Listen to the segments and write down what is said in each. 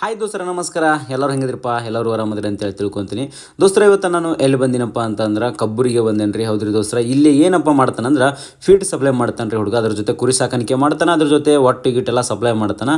Hi ದೋಸ್ತರ, ನಮಸ್ಕಾರ. ಎಲ್ಲರೂ ಹೆಂಗಿದ್ರಪ್ಪ? ಎಲ್ಲರೂ ಆರಾಮದ್ರಿ ಅಂತೇಳಿ ತಿಳ್ಕೊತೀನಿ. ದೋಸ್ತರ, ಇವತ್ತು ನಾನು ಎಲ್ಲಿ ಬಂದಿನಪ್ಪ ಅಂತಂದ್ರೆ ಕಬ್ಬುರಿಗೆ ಬಂದೇನ್ರಿ. ಹೌದ್ರಿ ದೋಸ್ತರ, ಇಲ್ಲಿ ಏನಪ್ಪ ಮಾಡ್ತಾನಂದ್ರೆ ಫೀಡ್ ಸಪ್ಲೈ ಮಾಡ್ತಾನೆ ರೀ ಹುಡುಗ. ಅದ್ರ ಜೊತೆ ಕುರಿ ಸಾಕಾಣಿಕೆ ಮಾಡ್ತಾನೆ, ಅದ್ರ ಜೊತೆ ಒಟ್ಟು ಗಿಟ್ಟೆಲ್ಲ ಸಪ್ಲೈ ಮಾಡ್ತಾನೆ.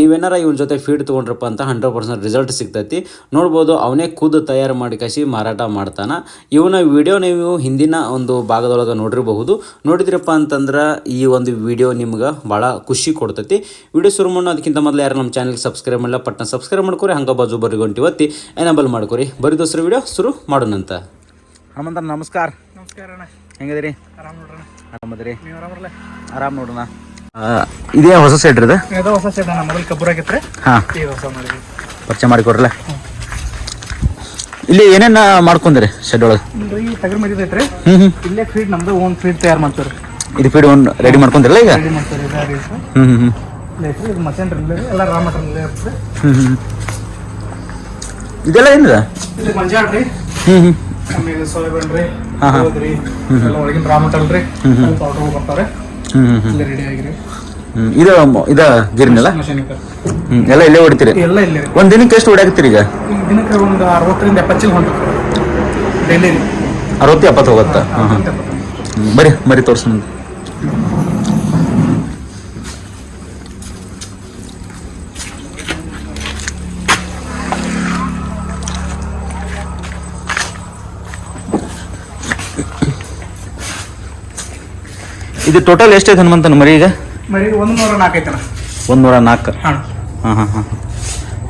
ನೀವೇನಾರ ಇವನ ಜೊತೆ ಫೀಡ್ ತೊಗೊಂಡ್ರಪ್ಪ ಅಂತ ಹಂಡ್ರೆಡ್ ಪರ್ಸೆಂಟ್ ರಿಸಲ್ಟ್ ಸಿಗ್ತೈತಿ. ನೋಡ್ಬೋದು, ಅವನೇ ಖುದ್ದು ತಯಾರು ಮಾಡಿ ಕಸಿ ಮಾರಾಟ ಮಾಡ್ತಾನೆ. ಇವನ ವಿಡಿಯೋ ನೀವು ಹಿಂದಿನ ಒಂದು ಭಾಗದೊಳಗೆ ನೋಡಿರಬಹುದು. ನೋಡಿದ್ರಪ್ಪ ಅಂತಂದ್ರೆ ಈ ಒಂದು ವಿಡಿಯೋ ನಿಮ್ಗೆ ಭಾಳ ಖುಷಿ ಕೊಡ್ತೈತಿ. ವಿಡಿಯೋ ಶುರು ಮಾಡೋ ಅದಕ್ಕಿಂತ ಮೊದಲು ಯಾರು ನಮ್ಮ ಚಾನಲ್ಗೆ ಸಬ್ಸ್ಕ್ರೈಬ್ ಮಾಡಲ್ಲ ಸಬ್ಸ್ಕ್ರೈಬ್ ಮಾಡ್ಕೊರಿ ಹಂಗ ಬಾಜು ಬರ್ರಿ ಗಂಟೆ ಒತ್ತಿ ಎನೇಬಲ್ ಮಾಡ್ಕೊರಿ. ಬರೀ ದೋಸ್ರ ವಿಡಿಯೋ ಶುರು ಮಾಡೋಣಂತ ಹನುಮಂತ ನಮಸ್ಕಾರ. ನಮಸ್ಕಾರ ಅಣ್ಣ. ಹೆಂಗದಿರಿ? ಆರಾಮ್ ನೋಡ್ರಣ ಆರಾಮದ್ರಿ. ನೀವು ಆರಾಮಲ್ಲ ಆರಾಮ್ ನೋಡೋಣ. ಇದೇ ಹೊಸ ಸೈಡ್ ಇದೆ? ಇದು ಹೊಸ ಸೆಟ್ ಮೊದಲು ಕಬ್ಬರಾಗಿತ್ರೆ ಹಾಂ. ಈಗ ಹೊಸ ಮಾಡಿದ್ವಿ. ಪರಿಚಯ ಮಾಡಿಕೊಡ್ರಲ್ಲ? ಇಲ್ಲಿ ಏನೇನ ಮಾಡ್ಕೊಂಡ್ರಿ ಶೆಡ್ ಒಳಗೆ? ಈ ಹ್ಞೂ ಹ್ಞೂ ಇಲ್ಲೇ ಫೀಡ್ ನಮ್ದು ಓನ್ ಫೀಡ್ ತಯಾರು ಮಾಡ್ತಾರೆ ಇದು ಫೀಡ್ ಒಂದು ರೆಡಿ ಮಾಡ್ಕೊಂಡ್ರಲ್ಲ ಈಗ? ರೆಡಿ ಮಾಡ್ತಾರೆ ಹ್ಞೂ ಹ್ಞೂ ಐತ್ರಿ ಇದು ಮಷನ್ ಇಲ್ಲೇ ಎಲ್ಲ ರಾ ಮಟನ್ ಇಲ್ಲೇ ಇರ್ತದೆ. ಹ್ಞೂ ಹ್ಞೂ ಇದೆಲ್ಲ ಏನಿದೆ? ಇದು ಮಂಜಾಳ ರೀ. ಹ್ಞೂ ಹ್ಞೂ ಆಮೇಲೆ ಸೋಯಾಬೀನ್ ರೀ ಹಾ, ಹಾ. ಗೋಧಿ ಎಲ್ಲ ಒಳಗಿನ ರಾ. ಮಟನ್ ರೀ ಪೌಡರ್ ಬರ್ತಾರೆ. ಹ್ಞೂ ಹ್ಞೂ ಹ್ಞೂ ಇಲ್ಲೇ ರೆಡಿ ಆಗಿರಿ. ಹ್ಞೂ ಇದು ಮ- ಇದು ಗಿರಿನಲ್ಲ ಮಷನ್ ಹ್ಞೂ ಎಲ್ಲ ಇಲ್ಲೇ ಹೊಡಿತೀರಿ? ಎಲ್ಲ ಇಲ್ಲೇ ರೀ. ಒಂದು ದಿನಕ್ಕೆ ಎಷ್ಟು ಹೊಡ್ಯಾಕತ್ತೀರಿ ಈಗ? ಈಗ ದಿನಕ್ಕೆ ಒಂದು ಅರವತ್ತರಿಂದ ಎಪ್ಪತ್ತು ಚೀಲ ಹೊಂಟ ಡೈಲಿ ಅರವತ್ತು ಎಪ್ಪತ್ತು ಹೋಗುತ್ತೆ? ಹಾಂ ಹಾಂ ಬರೀ ತೋರ್ಸು ಮುಂದೆ ಇದು ಟೋಟಲ್ ಎಷ್ಟೈತೆ ಹನುಮಂತನ ಮರಿ ಈಗ? ಮರಿ ಒಂದು ನೂರ ಐತನ ಒಂದು ನೂರ ನಾಲ್ಕು. ಹಾಂ ಹಾಂ ಹಾಂ ಹಾಂ.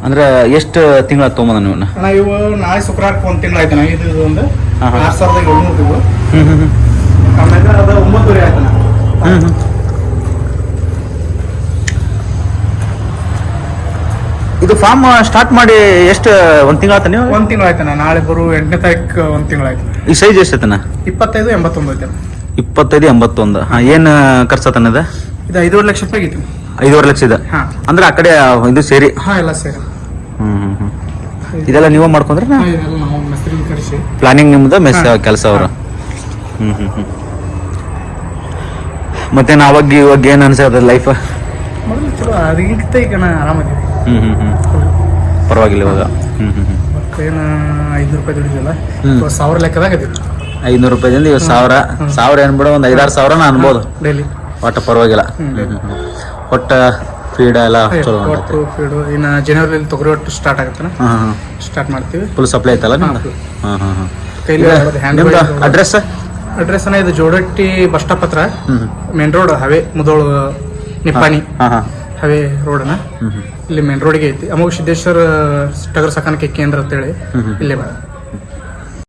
ಅಂದ್ರೆ ಎಷ್ಟು ತಿಂಗಳ ತೊಗೊಂಬಂದ ನೀವು ಅಣ್ಣ ಇವು ನಾಳೆ ಶುಕ್ರವಾರಕ್ಕೆ ಒಂದು ತಿಂಗಳು ಆಯ್ತನ ಇದು ಒಂದು. ಆರು ಸಾವಿರದ ಏಳ್ನೂರು ತಿಂಗಳು ಹ್ಞೂ ಹ್ಞೂ ಹ್ಞೂ ಆಮೇಲೆ ಅದು ಒಂಬತ್ತುವರೆ ಆಯ್ತಣ್ಣ. ಹ್ಞೂ ಹ್ಞೂ ಇದು ಫಾರ್ಮ್ ಸ್ಟಾರ್ಟ್ ಮಾಡಿ ಎಷ್ಟು ಒಂದು ತಿಂಗಳ ನೀವು? ಒಂದು ತಿಂಗಳು ಆಯ್ತನ ನಾಳೆ ಬರು ಎಂಟನೇ ತಾರೀಕು ಒಂದು ತಿಂಗಳ ಆಯ್ತು ಈ ಸೈಜ್ ಎಷ್ಟೈತನ ಇಪ್ಪತ್ತೈದು ಎಂಬತ್ತೊಂದು ಐತೆ ಇಪ್ಪತ್ತೈದು ಎಂಬತ್ತೊಂದು. ಹಾಂ ಏನು ಖರ್ಚತನದ ಇದು? ಐದೂವರೆ ಲಕ್ಷ ರೂಪಾಯಿ ಆಗಿತ್ತು. ಐದುವರೆ ಲಕ್ಷ ಇದೆ? ಹಾಂ. ಅಂದ್ರೆ ಆ ಕಡೆ ಇದು ಸೇರಿ? ಹಾಂ ಎಲ್ಲ ಇದೆಲ್ಲ ನೀವೇ ಮಾಡ್ಕೊಂಡ್ರೆ ಹಾಂ ಇದೆಲ್ಲ ನಾವು ಮಿಸ್ತ್ರಿ ಕರೆಸಿ. ಪ್ಲಾನಿಂಗ್ ನಿಮ್ದು ಮೆಸ್ ಹಾ. ಕೆಲಸ ಅವರು. ಹ್ಮ್ ಹ್ಮ್ ಹ್ಮ್. ಮತ್ತೆ ಮತ್ತೇನು ಅವಾಗ ಇವಾಗ ಏನು ಅನ್ಸದ ಲೈಫ್ ಮೊದಲು ಚಲೋ ಅದಕ್ಕಿಂತ ಈಗ ನಾ ಆರಾಮದೀವಿ ಹ್ಮ್ ಹ್ಮ್ ಹ್ಮ್. ಪರವಾಗಿಲ್ಲ ಇವಾಗ. ಹ್ಮ್ ರೂಪಾಯಿ ದುಡಿದಿಲ್ಲ ಹ್ಮ್. ಸಾವಿರ ಲೆಕ್ಕದಾಗ ಅದಿತ್ತು ಐನೂರು ರೂಪಾಯಿದಿಂದ ಇವತ್ತು ಸಾವಿರ. ಸಾವಿರ ಏನು ಬಿಡು ಒಂದು ಐದಾರು ಸಾವಿರನ ಅನ್ಬೋದು. ಡೈಲಿ. ಒಟ್ಟು ಪರವಾಗಿಲ್ಲ. ಒಟ್ಟು ಫೀಡ್ ಎಲ್ಲ ಚಲೋ ಒಟ್ಟು ಫೀಡು ಇನ್ನು ಜನವರಿಲಿ ತೊಗರಿ ಒಟ್ಟು ಸ್ಟಾರ್ಟ್ ಆಗುತ್ತಣ್ಣ ಹಾಂ ಹಾಂ ಸ್ಟಾರ್ಟ್ ಮಾಡ್ತೀವಿ. ಫುಲ್ ಸಪ್ಲೈ ಐತಲ್ಲ ನಿಮ್ದು. ಹಾಂ ಹಾಂ ಹಾಂ ಕೈಲಿ ಅಡ್ರೆಸ್ ಅಡ್ರೆಸ್ ಅನ್ನ ಇದು ಜೋಡಟ್ಟಿ ಬಸ್ ಸ್ಟಾಪ್ ಹತ್ರ. ಮೇನ್ ರೋಡ್ ಹವೆ ಮುದೋಳು ನಿಪ್ಪಾಣಿ. ಹವೆ ರೋಡನ ಇಲ್ಲಿ ಮೇನ್ ರೋಡ್ಗೆ ಐತಿ. ಅಮೋಘ ಸಿದ್ದೇಶ್ವರ ಟಗರ್ ಸಾಕಾಣಿಕೆ ಕೇಂದ್ರ ಅಂತೇಳಿ. ಇಲ್ಲೇ ಬಾ.